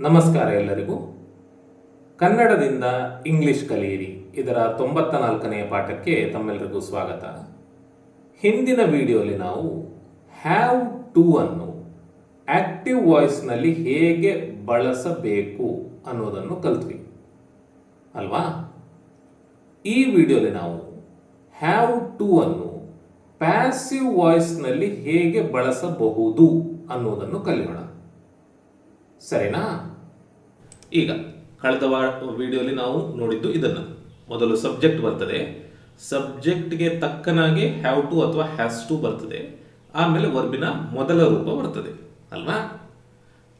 ನಮಸ್ಕಾರ ಎಲ್ಲರಿಗೂ. ಕನ್ನಡದಿಂದ ಇಂಗ್ಲಿಷ್ ಕಲಿಯಿರಿ. ಇದರ ತೊಂಬತ್ತ ನಾಲ್ಕನೆಯ ಪಾಠಕ್ಕೆ ತಮ್ಮೆಲ್ಲರಿಗೂ ಸ್ವಾಗತ. ಹಿಂದಿನ ವಿಡಿಯೋಲಿ ನಾವು ಹ್ಯಾವ್ ಟು ಅನ್ನು ಆಕ್ಟಿವ್ ವಾಯ್ಸ್ನಲ್ಲಿ ಹೇಗೆ ಬಳಸಬೇಕು ಅನ್ನೋದನ್ನು ಕಲ್ತ್ವಿ. ಅಲ್ವಾ? ಈ ವಿಡಿಯೋಲಿ ನಾವು ಹ್ಯಾವ್ ಟು ಅನ್ನು ಪ್ಯಾಸಿವ್ ವಾಯ್ಸ್ನಲ್ಲಿ ಹೇಗೆ ಬಳಸಬಹುದು ಅನ್ನೋದನ್ನು ಕಲಿಯೋಣ. ಸರಿನಾ? ಈಗ ಕಳೆದ ವಿಡಿಯೋಲಿ ನಾವು ನೋಡಿದ್ದು ಇದನ್ನು. ಮೊದಲು ಸಬ್ಜೆಕ್ಟ್ ಬರ್ತದೆ. ಸಬ್ಜೆಕ್ಟ್ಗೆ ತಕ್ಕನಾಗಿ ಹ್ಯಾವ್ ಟು ಅಥವಾ ಹ್ಯಾಸ್ ಟು ಬರ್ತದೆ. ಆಮೇಲೆ ವರ್ಬಿನ ಮೊದಲ ರೂಪ ಬರ್ತದೆ. ಅಲ್ವಾ?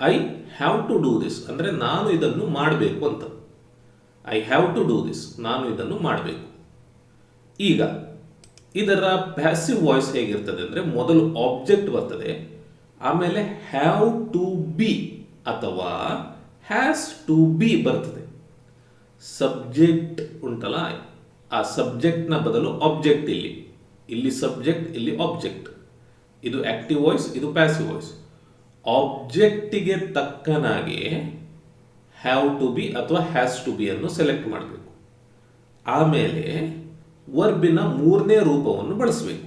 I have to do this ಅಂದರೆ ನಾನು ಇದನ್ನು ಮಾಡಬೇಕು ಅಂತ. I have to do this ನಾನು ಇದನ್ನು ಮಾಡಬೇಕು. ಈಗ ಇದರ ಪ್ಯಾಸಿವ್ ವಾಯ್ಸ್ ಹೇಗಿರ್ತದೆ ಅಂದರೆ ಮೊದಲು ಆಬ್ಜೆಕ್ಟ್ ಬರ್ತದೆ. ಆಮೇಲೆ ಹ್ಯಾವ್ ಟು ಬಿ ಅಥವಾ ಹ್ಯಾಸ್ ಟು ಬಿ ಬರ್ತದೆ. ಸಬ್ಜೆಕ್ಟ್ ಉಂಟಲ್ಲ, ಆ ಸಬ್ಜೆಕ್ಟ್ನ ಬದಲು ಆಬ್ಜೆಕ್ಟ್ ಇಲ್ಲಿ. ಇಲ್ಲಿ ಸಬ್ಜೆಕ್ಟ್ ಇಲ್ಲಿ ಆಬ್ಜೆಕ್ಟ್ ಇದು ಆಕ್ಟಿವ್ ವಾಯ್ಸ್ ಇದು ಪ್ಯಾಸಿವ್ ವಾಯ್ಸ್ ಆಬ್ಜೆಕ್ಟಿಗೆ ತಕ್ಕನಾಗಿ ಹ್ಯಾವ್ ಟು ಬಿ ಅಥವಾ ಹ್ಯಾಸ್ ಟು ಬಿ ಅನ್ನು ಸೆಲೆಕ್ಟ್ ಮಾಡಬೇಕು. ಆಮೇಲೆ ವರ್ಬಿನ ಮೂರನೇ ರೂಪವನ್ನು ಬಳಸಬೇಕು.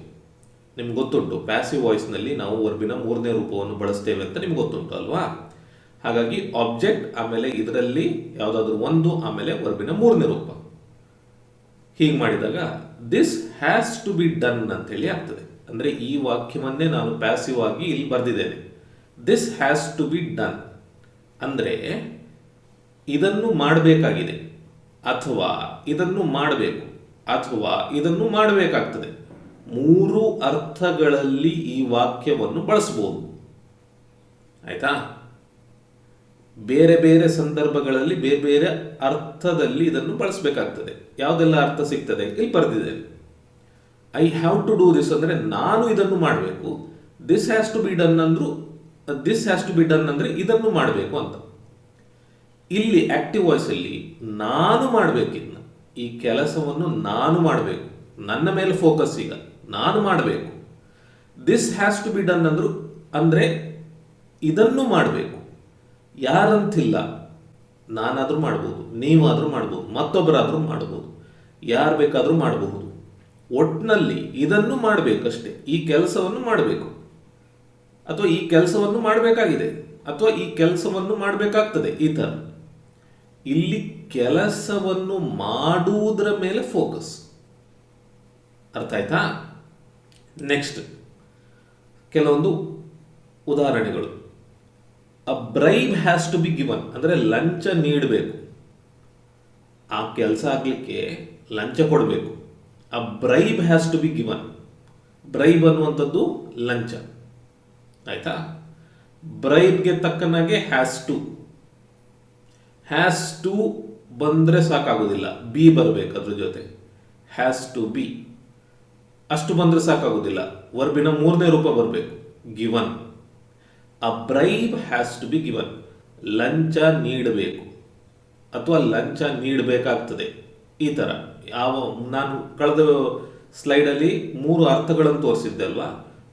ನಿಮ್ಗೆ ಗೊತ್ತುಂಟು ಪ್ಯಾಸಿವ್ ವಾಯ್ಸ್ನಲ್ಲಿ ನಾವು ವರ್ಬಿನ ಮೂರನೇ ರೂಪವನ್ನು ಬಳಸ್ತೇವೆ ಅಂತ ನಿಮ್ಗೆ ಗೊತ್ತುಂಟು ಅಲ್ವಾ? ಹಾಗಾಗಿ ಆಬ್ಜೆಕ್ಟ್ ಆಮೇಲೆ ಇದರಲ್ಲಿ ಯಾವುದಾದ್ರೂ ಒಂದು, ಆಮೇಲೆ ವರ್ಬಿನ ಮೂರನೇ ರೂಪ. ಹೀಗೆ ಮಾಡಿದಾಗ this has to be done ಅಂತ ಹೇಳಿ ಆಗ್ತದೆ. ಅಂದರೆ ಈ ವಾಕ್ಯವನ್ನೇ ನಾನು ಪ್ಯಾಸಿವ್ ಆಗಿ ಇಲ್ಲಿ ಬರೆದಿದ್ದೇನೆ. This has to be done ಅಂದರೆ ಇದನ್ನು ಮಾಡಬೇಕಾಗಿದೆ. ಅಥವಾ ಇದನ್ನು ಮಾಡಬೇಕು. ಅಥವಾ ಇದನ್ನು ಮಾಡಬೇಕಾಗ್ತದೆ. ಮೂರು ಅರ್ಥಗಳಲ್ಲಿ ಈ ವಾಕ್ಯವನ್ನು ಬಳಸಬಹುದು. ಆಯ್ತಾ? ಬೇರೆ ಬೇರೆ ಸಂದರ್ಭಗಳಲ್ಲಿ ಬೇರೆ ಬೇರೆ ಅರ್ಥದಲ್ಲಿ ಇದನ್ನು ಬಳಸಬೇಕಾಗ್ತದೆ. ಯಾವುದೆಲ್ಲ ಅರ್ಥ ಸಿಗ್ತದೆ? ಇಲ್ಲಿ ಬರೆದಿದ್ದೇನೆ I have to do this ಅಂದರೆ ನಾನು ಇದನ್ನು ಮಾಡಬೇಕು. This has to be done ಅಂದ್ರು this has to be done ಅಂದರೆ ಇದನ್ನು ಮಾಡಬೇಕು ಅಂತ. ಇಲ್ಲಿ ಆಕ್ಟಿವ್ ವಾಯ್ಸಲ್ಲಿ ನಾನು ಮಾಡಬೇಕಿದ್ನ ಈ ಕೆಲಸವನ್ನು ನಾನು ಮಾಡಬೇಕು. ನನ್ನ ಮೇಲೆ ಫೋಕಸ್ ಈಗ. ನಾನು ಮಾಡಬೇಕು. This has to be done ಅಂದ್ರು, ಅಂದರೆ ಇದನ್ನು ಮಾಡಬೇಕು. ಯಾರಂತಿಲ್ಲ, ನಾನಾದರೂ ಮಾಡ್ಬೋದು, ನೀವಾದರೂ ಮಾಡ್ಬೋದು, ಮತ್ತೊಬ್ಬರಾದರೂ ಮಾಡ್ಬೋದು, ಯಾರು ಬೇಕಾದರೂ ಮಾಡಬಹುದು. ಒಟ್ಟಿನಲ್ಲಿ ಇದನ್ನು ಮಾಡಬೇಕಷ್ಟೇ, ಈ ಕೆಲಸವನ್ನು ಮಾಡಬೇಕು. ಅಥವಾ ಈ ಕೆಲಸವನ್ನು ಮಾಡಬೇಕಾಗಿದೆ, ಅಥವಾ ಈ ಕೆಲಸವನ್ನು ಮಾಡಬೇಕಾಗ್ತದೆ, ಈ ಥರ. ಇಲ್ಲಿ ಕೆಲಸವನ್ನು ಮಾಡುವುದರ ಮೇಲೆ ಫೋಕಸ್ ಅರ್ಥ ಆಯ್ತಾ? ನೆಕ್ಸ್ಟ್ ಕೆಲವೊಂದು ಉದಾಹರಣೆಗಳು. A bribe has to be given ಅಂದರೆ ಲಂಚ ನೀಡಬೇಕು. ಆ ಕೆಲಸ ಆಗಲಿಕ್ಕೆ ಲಂಚ ಕೊಡಬೇಕು. A bribe has to be given bribe ಅನ್ನುವಂಥದ್ದು ಲಂಚ. ಆಯಿತಾ? ಬ್ರೈಬ್ಗೆ ತಕ್ಕನಾಗೆ ಹ್ಯಾಸ್ ಟು ಹ್ಯಾಸ್ ಟು ಬಂದರೆ ಸಾಕಾಗೋದಿಲ್ಲ ಬಿ ಬರಬೇಕು ಅದ್ರ ಜೊತೆ. ಹ್ಯಾಸ್ ಟು ಬಿ ಅಷ್ಟು ಬಂದರೆ ಸಾಕಾಗೋದಿಲ್ಲ ವರ್ಬಿನ ಮೂರನೇ ರೂಪ ಬರಬೇಕು. Given a bribe has to be given ಲಂಚ ನೀಡಬೇಕು. ಅಥವಾ ಲಂಚ ನೀಡಬೇಕಾಗ್ತದೆ. ಈ ಥರ ಯಾವ, ನಾನು ಕಳೆದ ಸ್ಲೈಡಲ್ಲಿ ಮೂರು ಅರ್ಥಗಳನ್ನು ತೋರಿಸಿದ್ದೆ ಅಲ್ವಾ?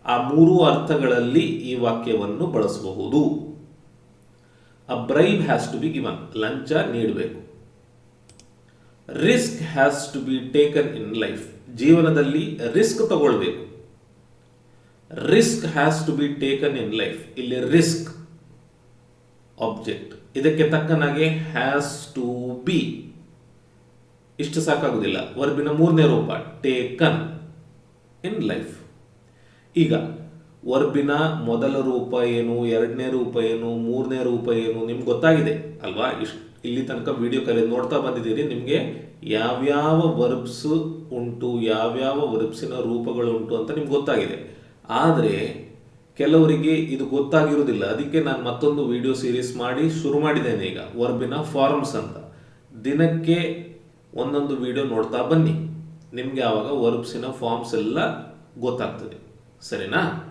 ಆ ಮೂರು ಅರ್ಥಗಳಲ್ಲಿ ಈ ವಾಕ್ಯವನ್ನು ಬಳಸಬಹುದು. A bribe has to be given ಲಂಚ ನೀಡಬೇಕು. Risk has to be taken in life ಜೀವನದಲ್ಲಿ ರಿಸ್ಕ್ ತಗೊಳ್ಬೇಕು. Risk has to be taken in life ಇಲ್ಲಿ ರಿಸ್ಕ್ ಆಬ್ಜೆಕ್ಟ್ ಇದಕ್ಕೆ ತಕ್ಕನಾಗೆ ಹ್ಯಾಸ್ ಟು ಬಿ ಇಷ್ಟು ಸಾಕಾಗುವುದಿಲ್ಲ ವರ್ಬಿನ ಮೂರನೇ ರೂಪ ಟೇಕನ್ ಇನ್ ಲೈಫ್ ಈಗ, ವರ್ಬಿನ ಮೊದಲ ರೂಪ ಏನು, ಎರಡನೇ ರೂಪ ಏನು, ಮೂರನೇ ರೂಪ ಏನು, ನಿಮ್ಗೆ ಗೊತ್ತಾಗಿದೆ, ಅಲ್ವಾ? ಇಷ್ಟು ಇಲ್ಲಿ ತನಕ ವಿಡಿಯೋ ಕರೆ ನೋಡ್ತಾ ಬಂದಿದ್ದೀರಿ. ನಿಮಗೆ ಯಾವ್ಯಾವ ವರ್ಬ್ಸ್ ಉಂಟು, ಯಾವ್ಯಾವ ವರ್ಬ್ಸಿನ ರೂಪಗಳು ಉಂಟು ಅಂತ ನಿಮ್ಗೆ ಗೊತ್ತಾಗಿದೆ. ಆದರೆ ಕೆಲವರಿಗೆ ಇದು ಗೊತ್ತಾಗಿರುವುದಿಲ್ಲ. ಅದಕ್ಕೆ ನಾನು ಮತ್ತೊಂದು ವಿಡಿಯೋ ಸೀರೀಸ್ ಮಾಡಿ ಶುರು ಮಾಡಿದ್ದೇನೆ ಈಗ. ವರ್ಬಿನ ಫಾರ್ಮ್ಸ್ ಅಂತ. ದಿನಕ್ಕೆ ಒಂದೊಂದು ವಿಡಿಯೋ ನೋಡ್ತಾ ಬನ್ನಿ. ನಿಮಗೆ ಆವಾಗ ವರ್ಬ್ಸಿನ ಫಾರ್ಮ್ಸ್ ಎಲ್ಲ ಗೊತ್ತಾಗ್ತದೆ. ಸರಿನಾ?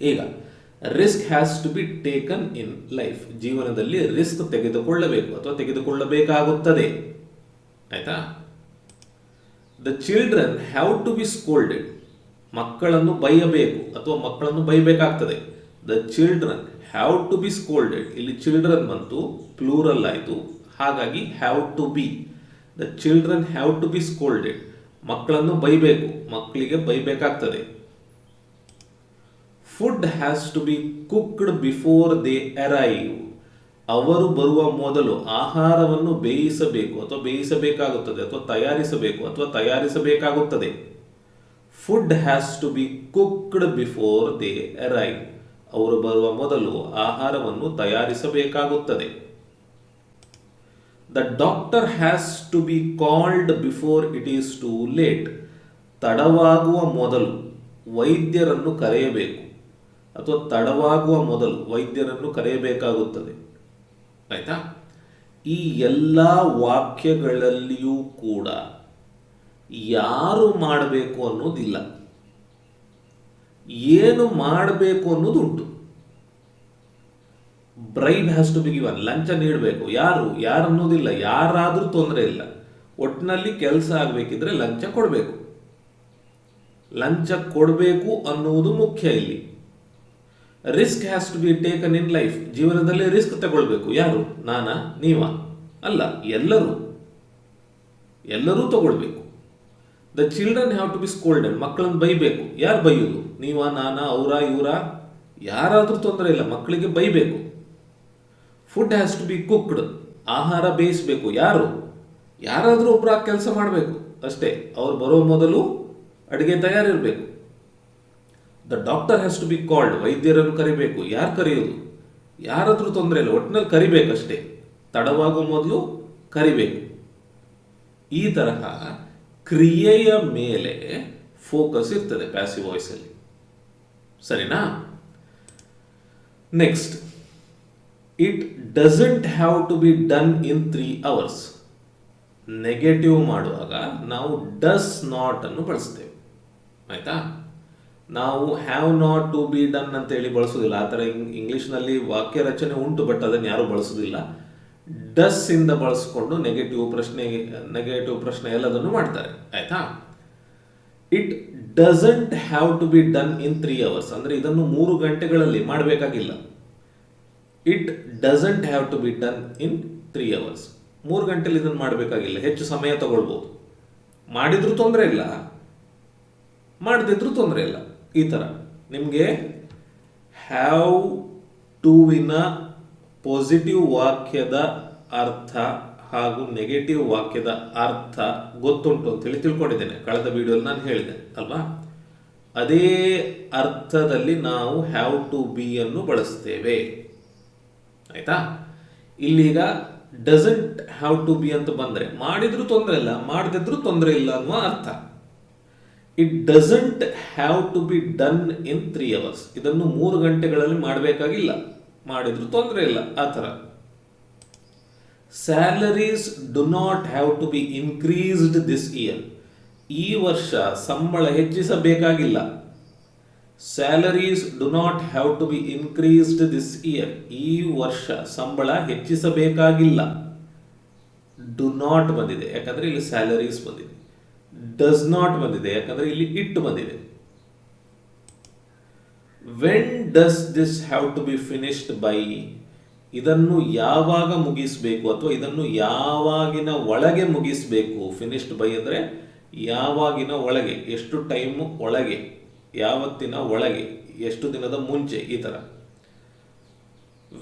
ಈಗ risk has to be taken in life ಜೀವನದಲ್ಲಿ ರಿಸ್ಕ್ ತೆಗೆದುಕೊಳ್ಳಬೇಕು ಅಥವಾ ತೆಗೆದುಕೊಳ್ಳಬೇಕಾಗುತ್ತದೆ. ಆಯ್ತಾ? The children have to be scolded ಮಕ್ಕಳನ್ನು ಬೈಯಬೇಕು ಅಥವಾ ಮಕ್ಕಳನ್ನು ಬೈಬೇಕಾಗ್ತದೆ. The children have to be scolded ಇಲ್ಲಿ ಚಿಲ್ಡ್ರನ್ ಬಂತು ಪ್ಲೂರಲ್ ಆಯಿತು. ಹಾಗಾಗಿ have to be the children have to be scolded ಮಕ್ಕಳನ್ನು ಬೈಬೇಕು, ಮಕ್ಕಳಿಗೆ ಬೈಬೇಕಾಗ್ತದೆ. Food has to be cooked before they arrive ಅವರು ಬರುವ ಮೊದಲು ಆಹಾರವನ್ನು ಬೇಯಿಸಬೇಕು ಅಥವಾ ಬೇಯಿಸಬೇಕಾಗುತ್ತದೆ ಅಥವಾ ತಯಾರಿಸಬೇಕು ಅಥವಾ ತಯಾರಿಸಬೇಕಾಗುತ್ತದೆ. Food has to be cooked before they arrive ಅವರು ಬರುವ ಮೊದಲು ಆಹಾರವನ್ನು ತಯಾರಿಸಬೇಕಾಗುತ್ತದೆ. The doctor has to be called before it is too late ತಡವಾಗುವ ಮೊದಲು ವೈದ್ಯರನ್ನು ಕರೆಯಬೇಕು. ಅಥವಾ ತಡವಾಗುವ ಮೊದಲು ವೈದ್ಯರನ್ನು ಕರೆಯಬೇಕಾಗುತ್ತದೆ. ಆಯ್ತಾ? ಈ ಎಲ್ಲ ವಾಕ್ಯಗಳಲ್ಲಿಯೂ ಕೂಡ ಯಾರು ಮಾಡಬೇಕು ಅನ್ನೋದಿಲ್ಲ. ಏನು ಮಾಡಬೇಕು ಅನ್ನೋದು ಉಂಟು bribe has to be given ಲಂಚ ನೀಡಬೇಕು. ಯಾರು? ಯಾರು ಅನ್ನೋದಿಲ್ಲ. ಯಾರಾದರೂ ತೊಂದರೆ ಇಲ್ಲ. ಒಟ್ಟಿನಲ್ಲಿ ಕೆಲಸ ಆಗಬೇಕಿದ್ರೆ ಲಂಚ ಕೊಡಬೇಕು. ಲಂಚ ಕೊಡಬೇಕು ಅನ್ನುವುದು ಮುಖ್ಯ ಇಲ್ಲಿ. Risk has to be taken in life ಜೀವನದಲ್ಲಿ ರಿಸ್ಕ್ ತಗೊಳ್ಬೇಕು. ಯಾರು? ನಾನಾ? ನೀವ? ಅಲ್ಲ, ಎಲ್ಲರೂ. ಎಲ್ಲರೂ ತಗೊಳ್ಬೇಕು. The children have to be scolded ಮಕ್ಕಳನ್ನು ಬೈಬೇಕು. ಯಾರು ಬೈಯೋದು? ನೀವ, ನಾನಾ, ಅವರ, ಇವರ? ಯಾರಾದರೂ ತೊಂದರೆ ಇಲ್ಲ. ಮಕ್ಕಳಿಗೆ ಬೈಬೇಕು. Food has to be cooked ಆಹಾರ ಬೇಯಿಸಬೇಕು. ಯಾರು? ಯಾರಾದರೂ ಒಬ್ಬರು ಕೆಲಸ ಮಾಡಬೇಕು. ಅಷ್ಟೇ. ಅವ್ರು ಬರೋ ಮೊದಲು ಅಡುಗೆ ತಯಾರಿರಬೇಕು. The doctor has to be called ವೈದ್ಯರನ್ನು ಕರಿಬೇಕು. ಯಾರು ಕರೆಯೋದು? ಯಾರಾದರೂ ತೊಂದರೆ ಇಲ್ಲ. ಒಟ್ಟಿನಲ್ಲಿ ಕರಿಬೇಕಷ್ಟೇ. ತಡವಾಗೋ ಮೊದಲು ಕರಿಬೇಕು. ಈ ತರಹ ಕ್ರಿಯೆಯ ಮೇಲೆ ಫೋಕಸ್ ಇರ್ತದೆ ಪ್ಯಾಸಿವ್ ವಾಯ್ಸಲ್ಲಿ ಸರಿನಾ? Next it doesn't have to be done in three hours negative ಮಾಡುವಾಗ ನಾವು ಡಸ್ ನಾಟ್ ಅನ್ನು ಬಳಸ್ತೇವೆ. ಆಯ್ತಾ? ನಾವು have not to be done ಅಂತ ಹೇಳಿ ಬಳಸೋದಿಲ್ಲ ಆ ಥರ ಇಂಗ್ಲೀಷ್ನಲ್ಲಿ ವಾಕ್ಯ ರಚನೆ ಉಂಟು ಬಟ್ ಅದನ್ನು ಯಾರು ಬಳಸೋದಿಲ್ಲ ಡಸ್ ಇಂದ ಬಳಸಿಕೊಂಡು ನೆಗೆಟಿವ್ ಪ್ರಶ್ನೆ ನೆಗೆಟಿವ್ ಪ್ರಶ್ನೆ ಎಲ್ಲದನ್ನು ಮಾಡ್ತಾರೆ. ಆಯ್ತಾ? It doesn't have to be done in three hours ಅಂದ್ರೆ ಇದನ್ನು ಮೂರು ಗಂಟೆಗಳಲ್ಲಿ ಮಾಡಬೇಕಾಗಿಲ್ಲ. It doesn't have to be done in three hours ಮೂರು ಗಂಟೆಲಿ ಇದನ್ನು ಮಾಡಬೇಕಾಗಿಲ್ಲ. ಹೆಚ್ಚು ಸಮಯ ತಗೊಳ್ಬೋದು. ಮಾಡಿದ್ರೂ ತೊಂದರೆ ಇಲ್ಲ. ಮಾಡದಿದ್ರೂ ತೊಂದರೆ ಇಲ್ಲ. ಈ ಥರ ನಿಮಗೆ ಹ್ಯಾವ್ ಟುವಿನ ಪಾಸಿಟಿವ್ ವಾಕ್ಯದ ಅರ್ಥ ಹಾಗೂ ನೆಗೆಟಿವ್ ವಾಕ್ಯದ ಅರ್ಥ ಗೊತ್ತುಂಟು ಅಂತೇಳಿ ತಿಳ್ಕೊಂಡಿದ್ದೇನೆ. ಕಳೆದ ವಿಡಿಯೋಲಿ ನಾನು ಹೇಳಿದೆ, ಅಲ್ವಾ? ಅದೇ ಅರ್ಥದಲ್ಲಿ ನಾವು ಹ್ಯಾವ್ ಟು ಬಿ ಅನ್ನು ಬಳಸ್ತೇವೆ. ಆಯ್ತಾ? ಇಲ್ಲಿಗ ಡಸಂಟ್ ಹ್ಯಾವ್ ಟು ಬಿ ಅಂತ ಬಂದರೆ, ಮಾಡಿದ್ರೂ ತೊಂದರೆ ಇಲ್ಲ, ಮಾಡದಿದ್ರೂ ತೊಂದರೆ ಇಲ್ಲ ಅನ್ನುವ ಅರ್ಥ. It doesn't have to be done in three hours ಇದನ್ನು ಮೂರು ಗಂಟೆಗಳಲ್ಲಿ ಮಾಡಬೇಕಾಗಿಲ್ಲ. ಮಾಡಿದ್ರು ತೊಂದರೆ ಇಲ್ಲ, ಆ ಥರ. Salaries do not have to be increased this year ಈ ವರ್ಷ ಸಂಬಳ ಹೆಚ್ಚಿಸಬೇಕಾಗಿಲ್ಲ. Salaries do not have to be increased this year ಈ ವರ್ಷ ಸಂಬಳ ಹೆಚ್ಚಿಸಬೇಕಾಗಿಲ್ಲ. ಡು ನಾಟ್ ಬಂದಿದೆ, ಯಾಕಂದರೆ ಇಲ್ಲಿ ಸ್ಯಾಲರೀಸ್ ಬಂದಿದೆ. ಡಸ್ ನಾಟ್ ಬಂದಿದೆ, ಯಾಕಂದರೆ ಇಲ್ಲಿ ಇಟ್ ಬಂದಿದೆ. When does this have to be finished by ಇದನ್ನು ಯಾವಾಗ ಮುಗಿಸಬೇಕು ಅಥವಾ ಇದನ್ನು ಯಾವಾಗಿನ ಒಳಗೆ ಮುಗಿಸಬೇಕು? ಫಿನಿಶ್ಡ್ ಬೈ ಅಂದರೆ ಯಾವಾಗಿನ ಒಳಗೆ, ಎಷ್ಟು ಟೈಮ್ ಒಳಗೆ, ಯಾವತ್ತಿನ ಒಳಗೆ, ಎಷ್ಟು ದಿನದ ಮುಂಚೆ, ಈ ಥರ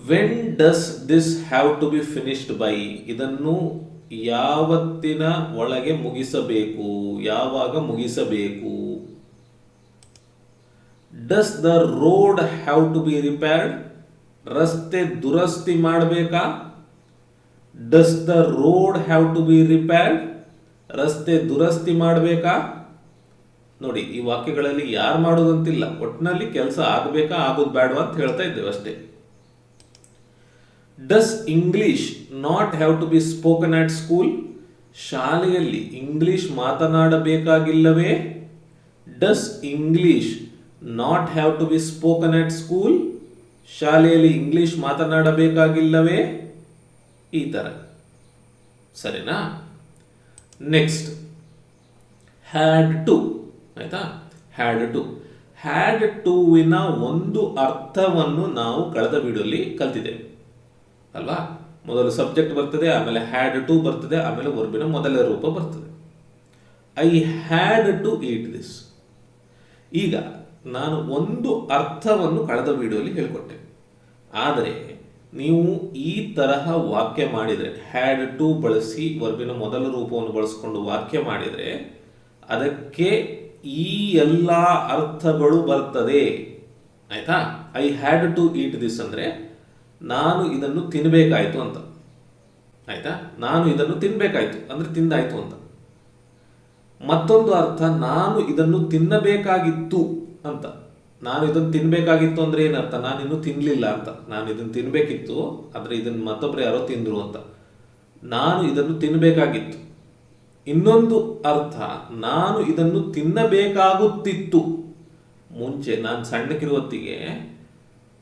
when does this have to be finished by ಇದನ್ನು ಯಾವತ್ತಿನ ಒಳಗೆ ಮುಗಿಸಬೇಕು? ಯಾವಾಗ ಮುಗಿಸಬೇಕು? Does the road have to be repaired ರಸ್ತೆ ದುರಸ್ತಿ ಮಾಡಬೇಕಾ? Does the road have to be repaired ರಸ್ತೆ ದುರಸ್ತಿ ಮಾಡಬೇಕಾ? ನೋಡಿ, ಈ ವಾಕ್ಯಗಳಲ್ಲಿ ಯಾರು ಮಾಡೋದಂತಿಲ್ಲ. ಒಟ್ಟಿನಲ್ಲಿ ಕೆಲಸ ಆಗಬೇಕಾ, ಆಗೋದು ಬೇಡವಾ ಅಂತ ಹೇಳ್ತಾ ಇದ್ದೇವೆ ಅಷ್ಟೇ. Does English not have to be spoken at school ಶಾಲೆಯಲ್ಲಿ English ಮಾತನಾಡಬೇಕಾಗಿಲ್ಲವೇ? Does English not have to be spoken at school ಶಾಲೆಯಲ್ಲಿ ಇಂಗ್ಲಿಷ್ ಮಾತನಾಡಬೇಕಾಗಿಲ್ಲವೇ? ಈ ಥರ ಸರಿನಾ? ನೆಕ್ಸ್ಟ್ ಹ್ಯಾಡ್ ಟು ಆಯ್ತಾ? ಹ್ಯಾಡ್ ಟು ಹ್ಯಾಡ್ ಟೂವಿನ ಒಂದು ಅರ್ಥವನ್ನು ನಾವು ಕಳೆದ ವಿಡಿಯೋಲಿ ಕಲ್ತಿದ್ದೇವೆ. ಅಲ್ವಾ? ಮೊದಲು ಸಬ್ಜೆಕ್ಟ್ ಬರ್ತದೆ, ಆಮೇಲೆ ಹ್ಯಾಡ್ ಟು ಬರ್ತದೆ, ಆಮೇಲೆ ವರ್ಬಿನ ಮೊದಲ ರೂಪ ಬರ್ತದೆ. I had to eat this ಈಗ ನಾನು ಒಂದು ಅರ್ಥವನ್ನು ಕಳೆದ ವಿಡಿಯೋಲಿ ಹೇಳಿಕೊಟ್ಟೆ. ಆದರೆ ನೀವು ಈ ತರಹ ವಾಕ್ಯ ಮಾಡಿದರೆ ಹ್ಯಾಡ್ ಟು ಬಳಸಿ ವರ್ಬಿನ ಮೊದಲ ರೂಪವನ್ನು ಬಳಸಿಕೊಂಡು ವಾಕ್ಯ ಮಾಡಿದರೆ, ಅದಕ್ಕೆ ಈ ಎಲ್ಲ ಅರ್ಥಗಳು ಬರ್ತದೆ. ಆಯ್ತಾ? I had to eat this ಅಂದರೆ ನಾನು ಇದನ್ನು ತಿನ್ನಬೇಕಾಯಿತು ಅಂತ. ಆಯ್ತಾ? ನಾನು ಇದನ್ನು ತಿನ್ನಬೇಕಾಯ್ತು ಅಂದರೆ ತಿಂದಾಯಿತು ಅಂತ. ಮತ್ತೊಂದು ಅರ್ಥ, ನಾನು ಇದನ್ನು ತಿನ್ನಬೇಕಾಗಿತ್ತು. ಅಂತ. ನಾನು ಇದನ್ನು ತಿನ್ನಬೇಕಾಗಿತ್ತು ಅಂದ್ರೆ ಏನರ್ಥ ನಾನು ಇನ್ನೂ ತಿನ್ನಲಿಲ್ಲ ಅಂತ. ನಾನು ಇದನ್ನು ತಿನ್ನಬೇಕಿತ್ತು ಆದರೆ ಇದನ್ನು ಮತ್ತೊಬ್ಬರು ಯಾರೋ ತಿಂದರು ಅಂತ. ನಾನು ಇದನ್ನು ತಿನ್ನಬೇಕಾಗಿತ್ತು ಇನ್ನೊಂದು ಅರ್ಥ, ನಾನು ಇದನ್ನು ತಿನ್ನಬೇಕಾಗುತ್ತಿತ್ತು. ಮುಂಚೆ ನಾನು ಸಣ್ಣಕ್ಕಿರುವತ್ತಿಗೆ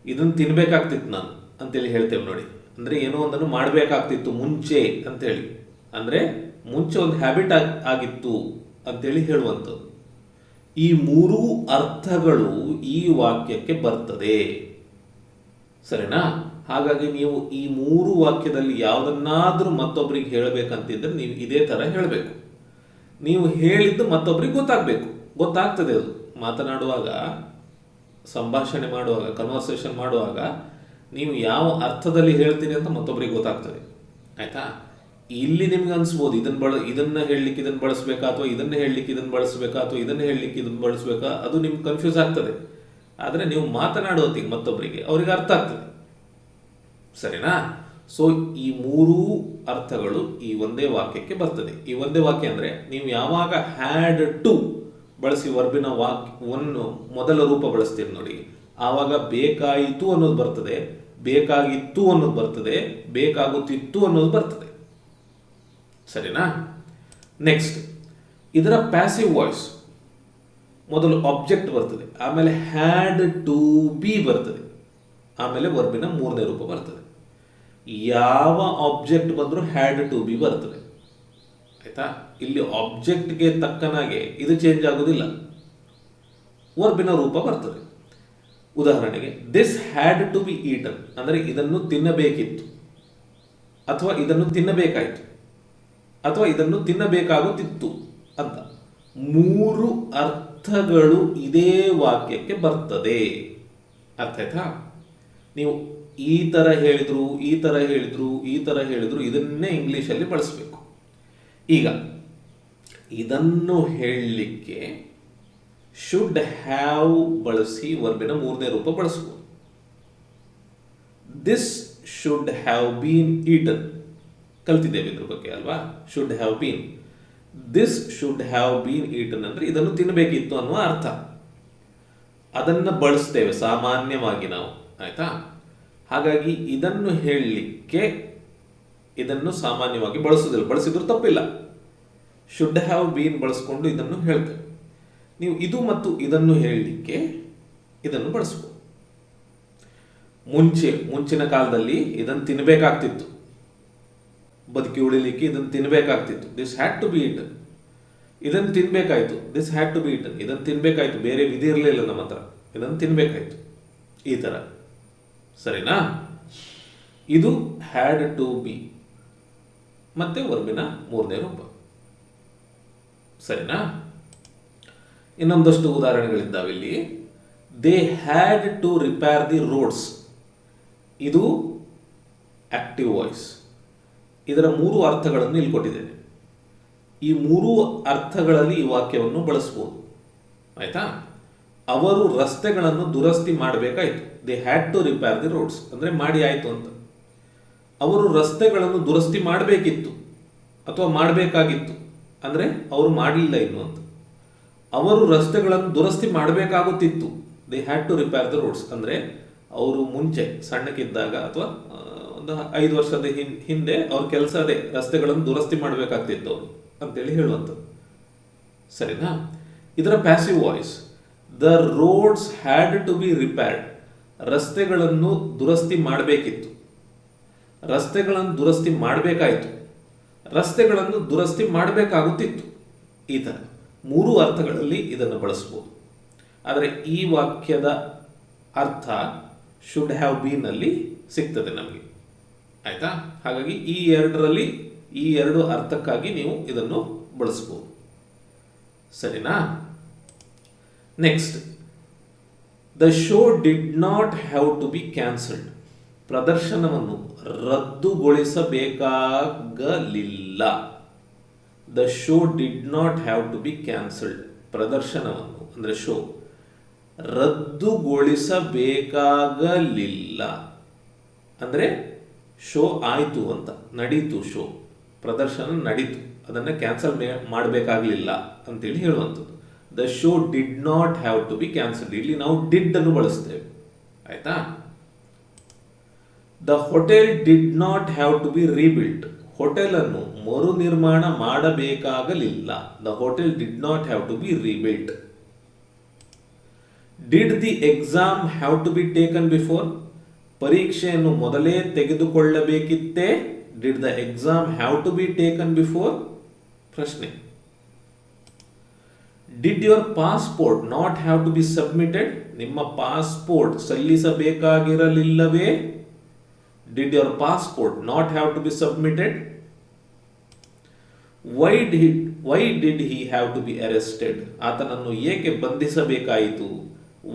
ಇದನ್ನು ತಿನ್ನಬೇಕಾಗ್ತಿತ್ತು ನಾನು ಅಂತೇಳಿ ಹೇಳ್ತೇವೆ ನೋಡಿ. ಅಂದರೆ ಏನೋ ಒಂದನ್ನು ಮಾಡಬೇಕಾಗ್ತಿತ್ತು ಮುಂಚೆ ಅಂತೇಳಿ. ಅಂದರೆ ಮುಂಚೆ ಒಂದು ಹ್ಯಾಬಿಟ್ ಆಗಿತ್ತು ಅಂತೇಳಿ ಹೇಳುವಂಥದ್ದು. ಈ ಮೂರೂ ಅರ್ಥಗಳು ಈ ವಾಕ್ಯಕ್ಕೆ ಬರ್ತದೆ. ಸರಿನಾ? ಹಾಗಾಗಿ ನೀವು ಈ ಮೂರು ವಾಕ್ಯದಲ್ಲಿ ಯಾವುದನ್ನಾದರೂ ಮತ್ತೊಬ್ಬರಿಗೆ ಹೇಳಬೇಕಂತಿದ್ರೆ ನೀವು ಇದೇ ಥರ ಹೇಳಬೇಕು. ನೀವು ಹೇಳಿದ್ದು ಮತ್ತೊಬ್ಬರಿಗೆ ಗೊತ್ತಾಗಬೇಕು. ಗೊತ್ತಾಗ್ತದೆ ಅದು. ಮಾತನಾಡುವಾಗ, ಸಂಭಾಷಣೆ ಮಾಡುವಾಗ ಕನ್ವರ್ಸೇಷನ್ ಮಾಡುವಾಗ, ನೀವು ಯಾವ ಅರ್ಥದಲ್ಲಿ ಹೇಳ್ತೀರಿ ಅಂತ ಮತ್ತೊಬ್ಬರಿಗೆ ಗೊತ್ತಾಗ್ತದೆ. ಆಯ್ತಾ? ಇಲ್ಲಿ ನಿಮ್ಗೆ ಅನ್ಸ್ಬೋದು ಇದನ್ನ ಬಳ, ಇದನ್ನ ಹೇಳಲಿಕ್ಕೆ ಇದನ್ನ ಬಳಸಬೇಕಾ ಅಥವಾ ಇದನ್ನ ಹೇಳಲಿಕ್ಕೆ ಇದನ್ನ ಬಳಸಬೇಕಾ ಅಥವಾ ಇದನ್ನ ಹೇಳಲಿಕ್ಕೆ ಇದನ್ನ ಬಳಸಬೇಕಾ, ಅದು ನಿಮ್ಗೆ ಕನ್ಫ್ಯೂಸ್ ಆಗ್ತದೆ. ಆದರೆ ನೀವು ಮಾತನಾಡೋತಿಗೆ ಮತ್ತೊಬ್ಬರಿಗೆ ಅವರಿಗೆ ಅರ್ಥ ಆಗ್ತದೆ. ಸರಿನಾ? ಸೊ ಈ ಮೂರೂ ಅರ್ಥಗಳು ಈ ಒಂದೇ ವಾಕ್ಯಕ್ಕೆ ಬರ್ತದೆ. ಈ ಒಂದೇ ವಾಕ್ಯ ಅಂದರೆ ನೀವು ಯಾವಾಗ ಹ್ಯಾಡ್ ಟು ಬಳಸಿ ವರ್ಬಿನ ವಾಕ್ಯವನ್ನು ಮೊದಲ ರೂಪ ಬಳಸ್ತೀರಿ ನೋಡಿ. ಆವಾಗ ಬೇಕಾಯಿತು ಅನ್ನೋದು ಬರ್ತದೆ, ಬೇಕಾಗಿತ್ತು ಅನ್ನೋದು ಬರ್ತದೆ, ಬೇಕಾಗುತ್ತಿತ್ತು ಅನ್ನೋದು ಬರ್ತದೆ. ಸರಿನಾ? ನೆಕ್ಸ್ಟ್ ಇದರ ಪ್ಯಾಸಿವ್ ವಾಯ್ಸ್ ಮೊದಲು ಆಬ್ಜೆಕ್ಟ್ ಬರ್ತದೆ, ಆಮೇಲೆ ಹ್ಯಾಡ್ ಟು ಬಿ ಬರ್ತದೆ, ಆಮೇಲೆ ವರ್ಬಿನ ಮೂರನೇ ರೂಪ ಬರ್ತದೆ. ಯಾವ ಆಬ್ಜೆಕ್ಟ್ ಬಂದರೂ ಹ್ಯಾಡ್ ಟು ಬಿ ಬರ್ತದೆ. ಆಯಿತಾ? ಇಲ್ಲಿ ಆಬ್ಜೆಕ್ಟ್ಗೆ ತಕ್ಕನಾಗೆ ಇದು ಚೇಂಜ್ ಆಗೋದಿಲ್ಲ. ವರ್ಬಿನ ರೂಪ ಬರ್ತದೆ. ಉದಾಹರಣೆಗೆ this had to be eaten ಅಂದರೆ ಇದನ್ನು ತಿನ್ನಬೇಕಿತ್ತು, ಅಥವಾ ಇದನ್ನು ತಿನ್ನಬೇಕಾಯಿತು. ಅಥವಾ ಇದನ್ನು ತಿನ್ನಬೇಕಾಗುತ್ತಿತ್ತು ಅಂತ. ಮೂರು ಅರ್ಥಗಳು ಇದೇ ವಾಕ್ಯಕ್ಕೆ ಬರ್ತದೆ. ಅರ್ಥ ಆಯ್ತಾ? ನೀವು ಈ ಥರ ಹೇಳಿದ್ರು, ಈ ಥರ ಹೇಳಿದ್ರು, ಈ ಥರ ಹೇಳಿದ್ರು ಇದನ್ನೇ ಇಂಗ್ಲೀಷಲ್ಲಿ ಬಳಸಬೇಕು. ಈಗ, ಇದನ್ನು ಹೇಳಲಿಕ್ಕೆ ಶುಡ್ ಹ್ಯಾವ್ ಬಳಸಿ ವರ್ಬಿನ ಮೂರನೇ ರೂಪ ಬಳಸಬಹುದು this should have been eaten ಕಲ್ತಿದ್ದೇವೆ ಇದ್ರ ಬಗ್ಗೆ ಅಲ್ವಾ? Should have been this should have been eaten ಅಂದ್ರೆ ಇದನ್ನು ತಿನ್ನಬೇಕಿತ್ತು ಅನ್ನುವ ಅರ್ಥ. ಅದನ್ನ ಬಳಸ್ತೇವೆ ಸಾಮಾನ್ಯವಾಗಿ ನಾವು, ಆಯ್ತಾ? ಹಾಗಾಗಿ ಇದನ್ನು ಹೇಳಲಿಕ್ಕೆ ಇದನ್ನು ಸಾಮಾನ್ಯವಾಗಿ ಬಳಸೋದಿಲ್ಲ ಬಳಸಿದ್ರು ತಪ್ಪಿಲ್ಲ. ಶುಡ್ ಹ್ಯಾವ್ ಬೀನ್ ಬಳಸ್ಕೊಂಡು ಇದನ್ನು ಹೇಳ್ತೇವೆ. ನೀವು ಇದು ಮತ್ತು ಇದನ್ನು ಹೇಳಲಿಕ್ಕೆ ಇದನ್ನು ಬಳಸ್ಕೊ. ಮುಂಚೆ, ಮುಂಚಿನ ಕಾಲದಲ್ಲಿ ಇದನ್ನು ತಿನ್ನಬೇಕಾಗ್ತಿತ್ತು ಬದುಕಿ ಉಳಿಲಿಕ್ಕೆ ಇದನ್ನು ತಿನ್ಬೇಕಾಗ್ತಿತ್ತು. This had to be eat ಇದನ್ನು ತಿನ್ಬೇಕಾಯ್ತು. This had to be eaten ಇದನ್ನು ತಿನ್ಬೇಕಾಯ್ತು. ಬೇರೆ ವಿಧಿ ಇರಲಿಲ್ಲ ನಮ್ಮ ಹತ್ರ. ಇದನ್ನು ತಿನ್ಬೇಕಾಯ್ತು. ಈ ಥರ. ಸರಿನಾ? ಇದು ಹ್ಯಾಡ್ ಟು ಬಿ ಮತ್ತೆ ವರ್ಬಿನ ಮೂರನೇ ರೂಪ. ಸರಿನಾ? ಇನ್ನೊಂದಷ್ಟು ಉದಾಹರಣೆಗಳಿದ್ದಾವೆ ಇಲ್ಲಿ they had to repair the roads ಇದು ಆಕ್ಟಿವ್ ವಾಯ್ಸ್ ಇದರ ಮೂರು ಅರ್ಥಗಳನ್ನು ಇಲ್ಲಿ ಕೊಟ್ಟಿದ್ದೇನೆ. ಈ ಮೂರು ಅರ್ಥಗಳಲ್ಲಿ ಈ ವಾಕ್ಯವನ್ನು ಬಳಸ್ಬೋದು. ಆಯ್ತಾ? ಅವರು ರಸ್ತೆಗಳನ್ನು ದುರಸ್ತಿ ಮಾಡಬೇಕಾಯಿತು. They had to repair the roads ಅಂದರೆ ಮಾಡಿ ಆಯಿತು ಅಂತ. ಅವರು ರಸ್ತೆಗಳನ್ನು ದುರಸ್ತಿ ಮಾಡಬೇಕಿತ್ತು. ಅಥವಾ ಮಾಡಬೇಕಾಗಿತ್ತು. ಅಂದರೆ ಅವರು ಮಾಡಲಿಲ್ಲ ಇನ್ನು ಅಂತ. ಅವರು ರಸ್ತೆಗಳನ್ನು ದುರಸ್ತಿ ಮಾಡಬೇಕಾಗುತ್ತಿತ್ತು. They had to repair the roads ಅಂದರೆ ಅವರು ಮುಂಚೆ ಸಣ್ಣಕ್ಕಿದ್ದಾಗ ಅಥವಾ ಒಂದು ಐದು ವರ್ಷದ ಹಿನ್, ಹಿಂದೆ ಅವ್ರ ಕೆಲಸ ಅದೇ, ರಸ್ತೆಗಳನ್ನು ದುರಸ್ತಿ ಮಾಡಬೇಕಾಗ್ತಿತ್ತು ಅವರು ಅಂತೇಳಿ ಹೇಳುವಂಥದ್ದು. ಸರಿನಾ? ಇದರ passive voice the roads had to be repaired ರಸ್ತೆಗಳನ್ನು ದುರಸ್ತಿ ಮಾಡಬೇಕಿತ್ತು. ರಸ್ತೆಗಳನ್ನು ದುರಸ್ತಿ ಮಾಡಬೇಕಾಯಿತು. ರಸ್ತೆಗಳನ್ನು ದುರಸ್ತಿ ಮಾಡಬೇಕಾಗುತ್ತಿತ್ತು. ಈ ಥರ ಮೂರು ಅರ್ಥಗಳಲ್ಲಿ ಇದನ್ನು ಬಳಸ್ಬೋದು. ಆದರೆ ಈ ವಾಕ್ಯದ ಅರ್ಥ ಶುಡ್ ಹ್ಯಾವ್ ಬೀನಲ್ಲಿ ಸಿಗ್ತದೆ ನಮಗೆ. ಆಯ್ತಾ? ಹಾಗಾಗಿ ಈ ಎರಡರಲ್ಲಿ ಈ ಎರಡು ಅರ್ಥಕ್ಕಾಗಿ ನೀವು ಇದನ್ನು ಬಳಸ್ಬೋದು. ಸರಿನಾ? Next the show did not have to be cancelled ಪ್ರದರ್ಶನವನ್ನು ರದ್ದುಗೊಳಿಸಬೇಕಾಗಲಿಲ್ಲ. The show did not have to be cancelled ಪ್ರದರ್ಶನವನ್ನು, ಅಂದರೆ ಶೋ ರದ್ದುಗೊಳಿಸಬೇಕಾಗಲಿಲ್ಲ. ಅಂದರೆ ಶೋ ಆಯಿತು ಅಂತ, ನಡೀತು ಶೋ, ಪ್ರದರ್ಶನ ನಡೀತು, ಅದನ್ನು ಕ್ಯಾನ್ಸಲ್ ಮಾಡಬೇಕಾಗಲಿಲ್ಲ ಅಂತೇಳಿ ಹೇಳುವಂಥದ್ದು. The show did not have to be cancelled ಇಲ್ಲಿ ನಾವು ಡಿಡ್ ಅನ್ನು ಬಳಸ್ತೇವೆ. ಆಯ್ತಾ? The hotel did not have to be rebuilt hotel ಅನ್ನು ಮರು ನಿರ್ಮಾಣ ಮಾಡಬೇಕಾಗಲಿಲ್ಲ. The hotel did not have to be rebuilt did the exam have to be taken before ಪರೀಕ್ಷೆಯನ್ನು ಮೊದಲೇ ತೆಗೆದುಕೊಳ್ಳಬೇಕಿತ್ತೇ did the exam have to be taken before ಪ್ರಶ್ನೆ. Did your passport not have to be submitted ನಿಮ್ಮ passport ಸಲ್ಲಿಸಬೇಕಾಗಿರಲಿಲ್ಲವೇ? Did your passport not have to be submitted why did why did he have to be arrested ಆತನನ್ನು ಏಕೆ ಬಂಧಿಸಬೇಕಾಯಿತು?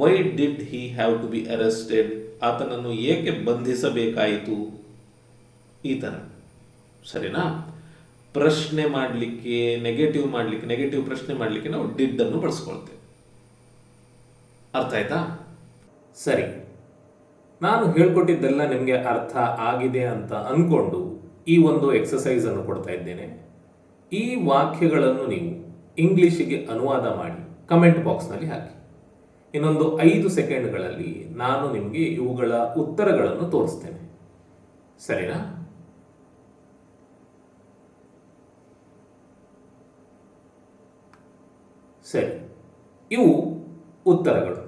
Why did he have to be arrested ಆತನನ್ನು ಏಕೆ ಬಂಧಿಸಬೇಕಾಯಿತು? ಈ ಥರ ಸರಿನಾ? ಪ್ರಶ್ನೆ ಮಾಡಲಿಕ್ಕೆ ನೆಗೆಟಿವ್ ಮಾಡಲಿಕ್ಕೆ ನೆಗೆಟಿವ್ ಪ್ರಶ್ನೆ ಮಾಡಲಿಕ್ಕೆ ನಾವು ಡಿಡ್ಡನ್ನು ಬಳಸ್ಕೊಳ್ತೇವೆ. ಅರ್ಥ ಆಯ್ತಾ? ಸರಿ. ನಾನು ಹೇಳ್ಕೊಟ್ಟಿದ್ದೆಲ್ಲ ನಿಮಗೆ ಅರ್ಥ ಆಗಿದೆ ಅಂತ ಅಂದ್ಕೊಂಡು ಈ ಒಂದು ಎಕ್ಸಸೈಸ್ ಅನ್ನು ಕೊಡ್ತಾ ಇದ್ದೇನೆ. ಈ ವಾಕ್ಯಗಳನ್ನು ನೀವು ಇಂಗ್ಲಿಷಿಗೆ ಅನುವಾದ ಮಾಡಿ ಕಮೆಂಟ್ ಬಾಕ್ಸ್ನಲ್ಲಿ ಹಾಕಿ. ಇನ್ನೊಂದು ಐದು ಸೆಕೆಂಡ್ಗಳಲ್ಲಿ ನಾನು ನಿಮಗೆ ಇವುಗಳ ಉತ್ತರಗಳನ್ನು ತೋರಿಸ್ತೇನೆ. ಸರಿನಾ? ಸರಿ. ಇವು ಉತ್ತರಗಳು.